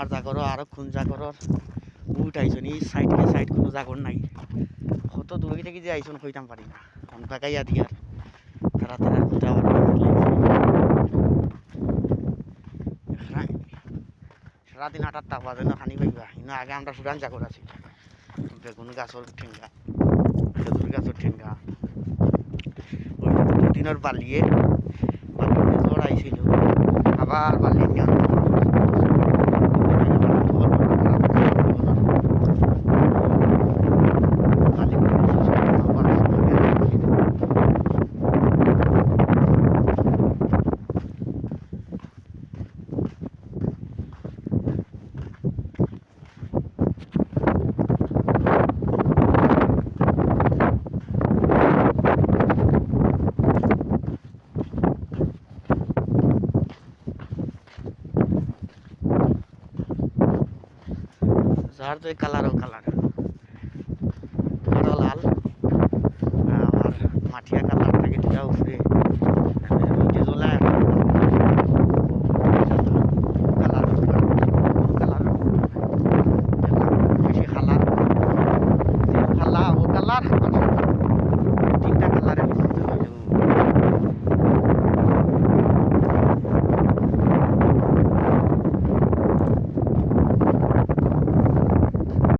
আমার জাগরও আরও কোন জাগরর উঠ আইছন এই সাইড কে সাইড কোনো জাগর নাই। কত দূরে থেকে যে আইছন কইতাম পারি না অন বাগাইয়া দিয়ার তারা তারা উঠা সারাদিন হাঁটার তাপ আছে না, খানি পাইবা ইনো আগে আমরা সুরান জাগর আছি বেগুন গাছর ঠেঙ্গা, খেজুর গাছর ঠেঙ্গা। ওইটা দুদিনের বালিয়ে বালিয়ে জ্বর আবার বালিয়ে যার তো কালার ও কালার